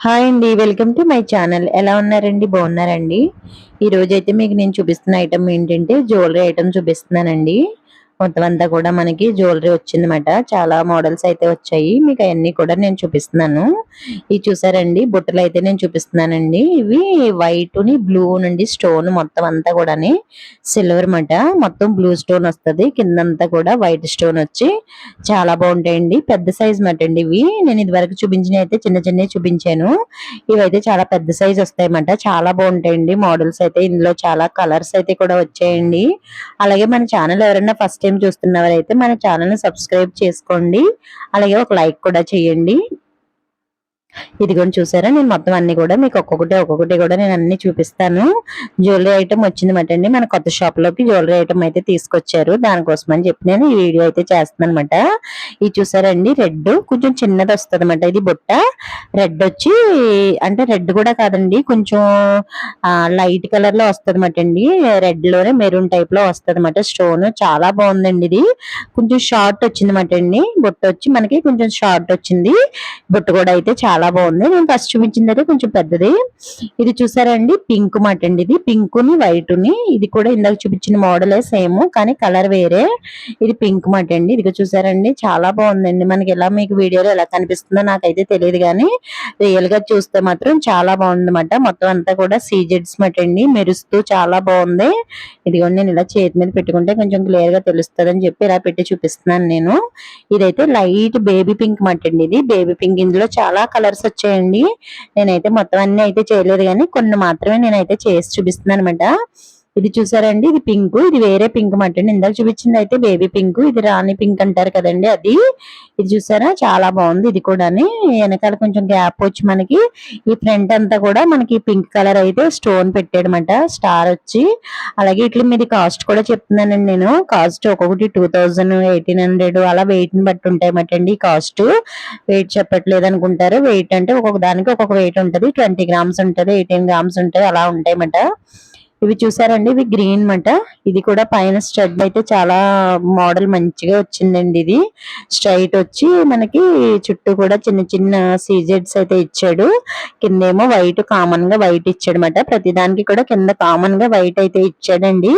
Hi అండి welcome to my channel. ఎలా ఉన్నారండి? బాగున్నారండి? ఈరోజైతే మీకు నేను చూపిస్తున్న ఐటమ్ ఏంటంటే జ్యువెలరీ ఐటమ్ చూపిస్తున్నానండి. మొత్తం అంతా కూడా మనకి జ్యువెలరీ వచ్చిందన్నమాట. చాలా మోడల్స్ అయితే వచ్చాయి. మీకు అవన్నీ కూడా నేను చూపిస్తున్నాను. ఇవి చూసారండి? బుట్టలు అయితే నేను చూపిస్తున్నానండి. ఇవి వైట్ని బ్లూ నుండి స్టోన్ మొత్తం అంతా కూడాని సిల్వర్ మాట మొత్తం బ్లూ స్టోన్ వస్తుంది. కిందంతా కూడా వైట్ స్టోన్ వచ్చి చాలా బాగుంటాయండి. పెద్ద సైజ్ మాట అండి ఇవి. నేను ఇది వరకు చూపించిన అయితే చిన్న చిన్నవి చూపించాను. ఇవైతే చాలా పెద్ద సైజ్ వస్తాయన్నమాట చాలా బాగుంటాయండి. మోడల్స్ అయితే ఇందులో చాలా కలర్స్ అయితే కూడా వచ్చాయండి. అలాగే మన ఛానల్ ఎవరైనా ఫస్ట్ టైం చూస్తున్నవారైతే మన ఛానల్ని సబ్స్క్రైబ్ చేసుకోండి. అలాగే ఒక లైక్ కూడా చేయండి. ఇదిగోండి చూసారా నేను మొత్తం అన్ని కూడా మీకు ఒక్కొక్కటి ఒక్కొక్కటి కూడా నేను అన్ని చూపిస్తాను. జ్యువెలరీ ఐటమ్ వచ్చిందన్నమాట అండి మన కొత్త షాప్లోకి జ్యువెలరీ ఐటమ్ అయితే తీసుకొచ్చారు. దానికోసం అని చెప్పి నేను ఈ వీడియో అయితే చేస్తున్నాను అనమాట ఇది చూసారండి రెడ్ కొంచెం చిన్నది వస్తుంది అనమాట ఇది బుట్ట రెడ్ వచ్చి అంటే రెడ్ కూడా కాదండి కొంచెం లైట్ కలర్లో వస్తుంది అనమాట అండి రెడ్లోనే మెరూన్ టైప్లో వస్తుంది అనమాట స్టోన్ చాలా బాగుందండి ఇది. కొంచెం షార్ట్ వచ్చింది అనమాట అండి బుట్ట వచ్చి మనకి కొంచెం షార్ట్ వచ్చింది. బుట్ట కూడా అయితే చాలా చాలా బాగుంది. నేను ఫస్ట్ చూపించింది అయితే కొంచెం పెద్దది. ఇది చూసారండి? పింక్ మాట అండి ఇది. పింక్ని వైట్ని ఇది కూడా ఇందాక చూపించిన మోడలే సేమ్ కానీ కలర్ వేరే. ఇది పింక్ మాట అండి. ఇది చూసారండి? చాలా బాగుందండి. మనకి ఎలా మీకు వీడియోలో ఎలా కనిపిస్తుందో నాకైతే తెలియదు కానీ రియల్గా చూస్తే మాత్రం చాలా బాగుందన్నమాట మొత్తం అంతా కూడా సీజెడ్స్ మాట అండి. మెరుస్తూ చాలా బాగుంది. ఇదిగోండి నేను ఇలా చేతి మీద పెట్టుకుంటే కొంచెం క్లియర్గా తెలుస్తుంది అని చెప్పి ఇలా పెట్టి చూపిస్తున్నాను నేను. ఇదైతే లైట్ బేబీ పింక్ మాట అండి ఇది. బేబీ పింక్ ఇందులో చాలా కలర్ కలర్స్ వచ్చాయండి. నేనైతే మొత్తం అన్ని అయితే చేయలేదు కానీ కొన్ని మాత్రమే నేనైతే చేసి చూపిస్తున్నాను అనమాట ఇది చూసారండి? ఇది పింక్. ఇది వేరే పింక్ మటండి ఇందాక చూపించింది అయితే బేబీ పింక్. ఇది రాణి పింక్ అంటారు కదండి అది. ఇది చూసారా? చాలా బాగుంది ఇది కూడా వెనకాల కొంచెం గ్యాప్ వచ్చి మనకి ఈ ఫ్రంట్ అంతా కూడా మనకి పింక్ కలర్ అయితే స్టోన్ పెట్టాడనమాట స్టార్ వచ్చి. అలాగే ఇట్లా మీది కాస్ట్ కూడా చెప్తున్నానండి నేను. కాస్ట్ ఒక్కొక్కటి టూ థౌజండ్ ఎయిటీన్ హండ్రెడ్ అలా వెయిట్ని బట్టి ఉంటాయన్నమాట అండి కాస్ట్. వెయిట్ చెప్పట్లేదు అనుకుంటారు. వెయిట్ అంటే ఒక్కొక్క దానికి ఒక్కొక్క వెయిట్ ఉంటది. ట్వంటీ గ్రామ్స్ ఉంటది ఎయిటీన్ గ్రామ్స్ ఉంటాయి అలా ఉంటాయన్నమాట ఇవి చూసారండి? ఇవి గ్రీన్ మాట. ఇది కూడా పైన స్టడ్ అయితే చాలా మోడల్ మంచిగా వచ్చిందండి ఇది. స్ట్రైట్ వచ్చి మనకి చుట్టూ కూడా చిన్న చిన్న సీజెడ్స్ అయితే ఇచ్చాడు. కిందేమో వైట్ కామన్గా వైట్ ఇచ్చాడు మాట. ప్రతి దానికి కూడా కింద కామన్గా వైట్ అయితే ఇచ్చాడండి.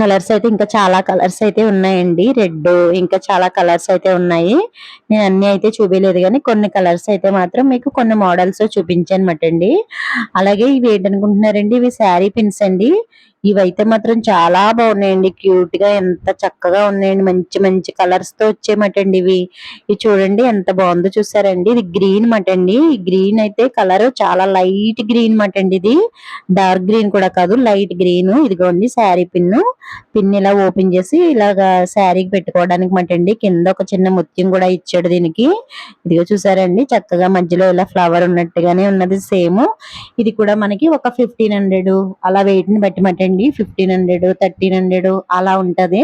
కలర్స్ అయితే ఇంకా చాలా కలర్స్ అయితే ఉన్నాయండి. రెడ్ ఇంకా చాలా కలర్స్ అయితే ఉన్నాయి. నేను అన్ని అయితే చూపించలేదు కానీ కొన్ని కలర్స్ అయితే మాత్రం మీకు కొన్ని మోడల్స్ చూపించానమాట అండి. అలాగే ఇవి ఏంటనుకుంటున్నారండి? ఇవి శారీ పిన్స్ అండి. ఇవైతే మాత్రం చాలా బాగున్నాయండి. క్యూట్గా ఎంత చక్కగా ఉన్నాయండి. మంచి మంచి కలర్స్తో వచ్చేయమటండి ఇవి. ఇవి చూడండి ఎంత బాగుందో చూసారండి. ఇది గ్రీన్ మటండి. అండి గ్రీన్ అయితే కలర్ చాలా లైట్ గ్రీన్ మటండి ఇది. డార్క్ గ్రీన్ కూడా కాదు లైట్ గ్రీన్. ఇదిగోండి శారీ పిన్ పిన్ ఇలా ఓపెన్ చేసి ఇలాగా శారీకి పెట్టుకోవడానికి మటండి. కింద ఒక చిన్న ముత్యం కూడా ఇచ్చాడు దీనికి. ఇదిగో చూసారండి. చక్కగా మధ్యలో ఇలా ఫ్లవర్ ఉన్నట్టుగానే ఉన్నది సేమ్. ఇది కూడా మనకి ఒక ఫిఫ్టీన్ హండ్రెడ్ అలా వెయిట్ని బట్టి మటండి. అండి ఫిఫ్టీన్ హండ్రెడ్ థర్టీన్ హండ్రెడ్ అలా ఉంటుంది.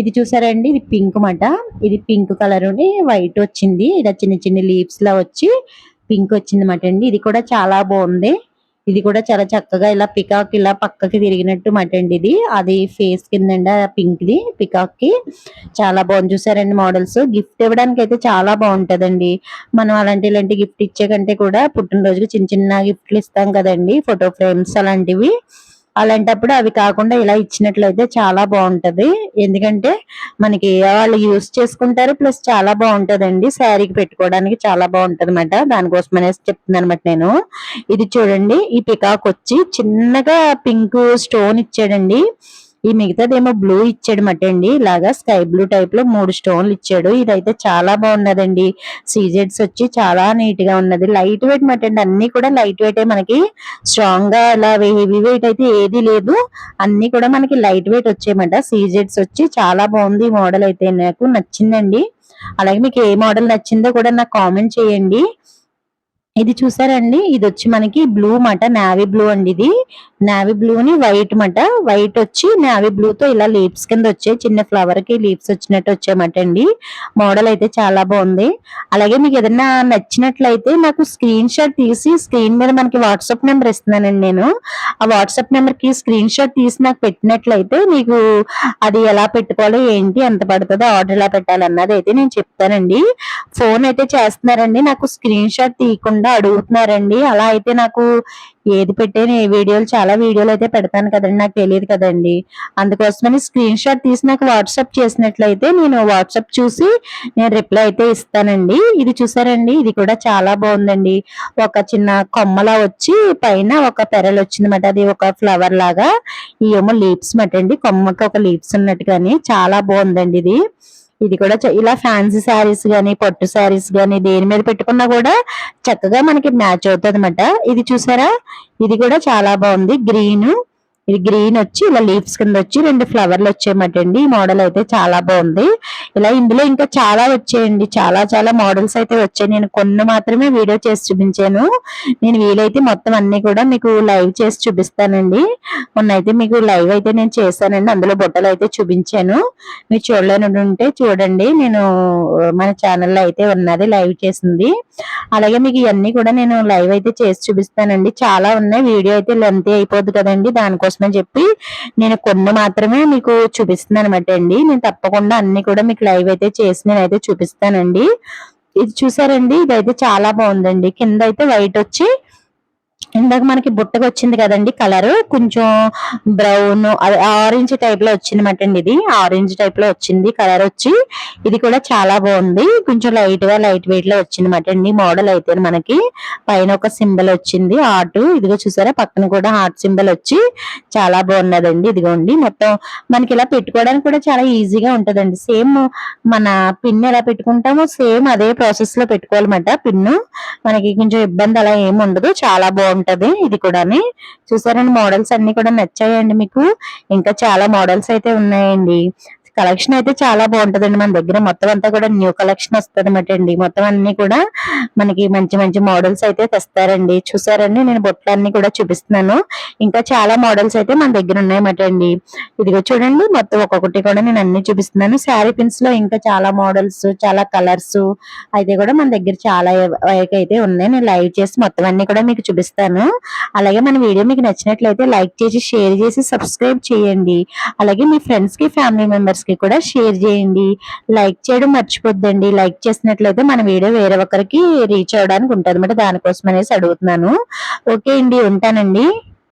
ఇది చూసారండి. ఇది పింక్ మాట. ఇది పింక్ కలర్ వైట్ వచ్చింది. ఇలా చిన్న చిన్న లీవ్స్ లా వచ్చి పింక్ వచ్చింది మాట అండి. ఇది కూడా చాలా బాగుంది. ఇది కూడా చాలా చక్కగా ఇలా పికాక్ ఇలా పక్కకి తిరిగినట్టు మాట అండి ఇది. అది ఫేస్ కింద పింక్ ది పికాక్కి. చాలా బాగుంది. చూసారండి మోడల్స్ గిఫ్ట్ ఇవ్వడానికి అయితే చాలా బాగుంటదండి. మనం అలాంటి ఇలాంటి గిఫ్ట్ ఇచ్చే కంటే కూడా పుట్టినరోజుకి చిన్న చిన్న గిఫ్ట్లు ఇస్తాం కదండి. ఫోటో ఫ్రేమ్స్ అలాంటివి. అలాంటప్పుడు అవి కాకుండా ఇలా ఇచ్చినట్లయితే చాలా బాగుంటది. ఎందుకంటే మనకి వాళ్ళు యూస్ చేసుకుంటారు ప్లస్ చాలా బాగుంటదండి. శారీకి పెట్టుకోవడానికి చాలా బాగుంటది అనమాట దానికోసం అనేసి చెప్తున్నాను అనమాట నేను. ఇది చూడండి ఈ పికాక్ వచ్చి చిన్నగా పింక్ స్టోన్ ఇచ్చాడండి. ఈ మిగతాదేమో బ్లూ ఇచ్చాడు మట అండి. ఇలాగా స్కై బ్లూ టైప్లో మూడు స్టోన్లు ఇచ్చాడు. ఇదైతే చాలా బాగున్నదండి. సీజెడ్స్ వచ్చి చాలా నీట్గా ఉన్నది. లైట్ వెయిట్ మటండి అన్ని కూడా లైట్ వెయిట్ మనకి. స్ట్రాంగ్గా అలా హెవీ వెయిట్ అయితే ఏది లేదు. అన్ని కూడా మనకి లైట్ వెయిట్ వచ్చాయన్నమాట సీజెడ్స్ వచ్చి చాలా బాగుంది. మోడల్ అయితే నాకు నచ్చిందండి. అలాగే మీకు ఏ మోడల్ నచ్చిందో కూడా నాకు కామెంట్ చేయండి. ఇది చూసారండి ఇది వచ్చి మనకి బ్లూ మాట. నావీ బ్లూ అండి ఇది. నావీ బ్లూని వైట్ మాట. వైట్ వచ్చి నావీ బ్లూతో ఇలా లీవ్స్ కింద వచ్చాయి. చిన్న ఫ్లవర్కి లీవ్స్ వచ్చినట్టు వచ్చాయమాట అండి. మోడల్ అయితే చాలా బాగుంది. అలాగే మీకు ఏదైనా నచ్చినట్లయితే నాకు స్క్రీన్ షాట్ తీసి స్క్రీన్ మీద మనకి వాట్సాప్ నెంబర్ ఇస్తున్నానండి నేను. ఆ వాట్సాప్ నెంబర్కి స్క్రీన్ షాట్ తీసి నాకు పెట్టినట్లయితే మీకు అది ఎలా పెట్టుకోవాలో ఏంటి ఎంత పడుతుందో ఆర్డర్ ఎలా పెట్టాలన్నది అయితే నేను చెప్తానండి. ఫోన్ అయితే చేస్తున్నారండి. నాకు స్క్రీన్ షాట్ తీయకుండా అడుగుతున్నారండి. అలా అయితే నాకు ఏది పెట్టే ఏ వీడియోలు చాలా వీడియోలు అయితే పెడతాను కదండి నాకు తెలియదు కదండి. అందుకోసమని స్క్రీన్ షాట్ తీసి నాకు వాట్సాప్ చేసినట్లయితే నేను వాట్సాప్ చూసి నేను రిప్లై అయితే ఇస్తానండి. ఇది చూసారండి ఇది కూడా చాలా బాగుందండి. ఒక చిన్న కొమ్మలా వచ్చి పైన ఒక పెరలు వచ్చిందన్నమాట. అది ఒక ఫ్లవర్ లాగా ఈ ఏమో లీవ్స్ మటండి. కొమ్మకి ఒక లీవ్స్ ఉన్నట్టుగాని చాలా బాగుందండి ఇది. ఇది కూడా చ- ఇలా ఫ్యాన్సీ శారీస్ కానీ పట్టు శారీస్ కానీ దేని మీద పెట్టుకున్నా కూడా చక్కగా మనకి మ్యాచ్ అవుతుంది అనమాట ఇది చూసారా? ఇది కూడా చాలా బాగుంది. గ్రీన్ ఇది గ్రీన్ వచ్చి ఇలా లీవ్స్ కింద వచ్చి రెండు ఫ్లవర్లు వచ్చాయన్నమాట అండి ఈ మోడల్ అయితే చాలా బాగుంది. ఇలా ఇందులో ఇంకా చాలా వచ్చాయండి. చాలా చాలా మోడల్స్ అయితే వచ్చాయి. నేను కొన్ని మాత్రమే వీడియో చేసి చూపించాను. నేను వీలైతే మొత్తం అన్ని కూడా మీకు లైవ్ చేసి చూపిస్తానండి. మొన్న అయితే మీకు లైవ్ అయితే నేను చేశానండి. అందులో బుట్టలు అయితే చూపించాను. మీరు చూడలేని ఉంటే చూడండి. నేను మన ఛానల్లో అయితే ఉన్నది లైవ్ చేసింది. అలాగే మీకు ఇవన్నీ కూడా నేను లైవ్ అయితే చేసి చూపిస్తానండి. చాలా ఉన్నాయి. వీడియో అయితే లెంత్ అయిపోద్ది కదండి. దానికోసం దానికోసమని చెప్పి నేను కొన్ని మాత్రమే మీకు చూపిస్తున్నాను అనమాట అండి. నేను తప్పకుండా అన్ని కూడా మీకు లైవ్ అయితే చేసి నేనైతే చూపిస్తానండి. ఇది చూసారండి ఇదైతే చాలా బాగుందండి. కింద అయితే వైట్ వచ్చి ఇందాక మనకి బుట్టగా వచ్చింది కదండి కలర్. కొంచెం బ్రౌన్ ఆరెంజ్ టైప్లో వచ్చింది అండి ఇది. ఆరెంజ్ టైప్లో వచ్చింది కలర్ వచ్చి. ఇది కూడా చాలా బాగుంది. కొంచెం లైట్గా లైట్ వెయిట్లో వచ్చిందన్నమాట అండి మోడల్ అయితే మనకి. పైన ఒక సింబల్ వచ్చింది హార్ట్. ఇదిగో చూసారా? పక్కన కూడా హార్ట్ సింబల్ వచ్చి చాలా బాగున్నదండి ఇదిగోండి. మొత్తం మనకి ఇలా పెట్టుకోవడానికి కూడా చాలా ఈజీగా ఉంటదండి. సేమ్ మన పిన్ ఎలా పెట్టుకుంటామో సేమ్ అదే ప్రాసెస్లో పెట్టుకోవాలన్నమాట పిన్ను మనకి కొంచెం ఇబ్బంది అలా ఏమి ఉండదు. చాలా బాగుంటది. ఇది కూడాని. చూసారండి మోడల్స్ అన్ని కూడా నచ్చాయండి మీకు. ఇంకా చాలా మోడల్స్ అయితే ఉన్నాయండి. కలెక్షన్ అయితే చాలా బాగుంటదండి. మన దగ్గర మొత్తం అంతా కూడా న్యూ కలెక్షన్ వస్తుంది అండి. మొత్తం అన్ని కూడా మనకి మంచి మంచి మోడల్స్ అయితే తెస్తారండి. చూసారండి? నేను బొట్లన్నీ కూడా చూపిస్తున్నాను. ఇంకా చాలా మోడల్స్ అయితే మన దగ్గర ఉన్నాయన్నమాట అండి. ఇదిగో చూడండి మొత్తం ఒక్కొక్కటి కూడా నేను అన్ని చూపిస్తున్నాను. శారీ పిన్స్లో ఇంకా చాలా మోడల్స్ చాలా కలర్స్ అయితే కూడా మన దగ్గర చాలా వైక్ అయితే ఉన్నాయి. నేను లైవ్ చేసి మొత్తం అన్ని కూడా మీకు చూపిస్తాను. అలాగే మన వీడియో మీకు నచ్చినట్లయితే లైక్ చేసి షేర్ చేసి సబ్స్క్రైబ్ చేయండి. అలాగే మీ ఫ్రెండ్స్కి ఫ్యామిలీ మెంబర్స్ కి కూడా షేర్ చేయండి. లైక్ చేయడం మర్చిపోద్దండి. లైక్ చేసినట్లయితే మన వీడియో వేరే ఒకరికి రీచ్ అవడానికి ఉంటుంది అనమాట దానికోసం అనేసి అడుగుతున్నాను. ఓకే అండి ఉంటానండి.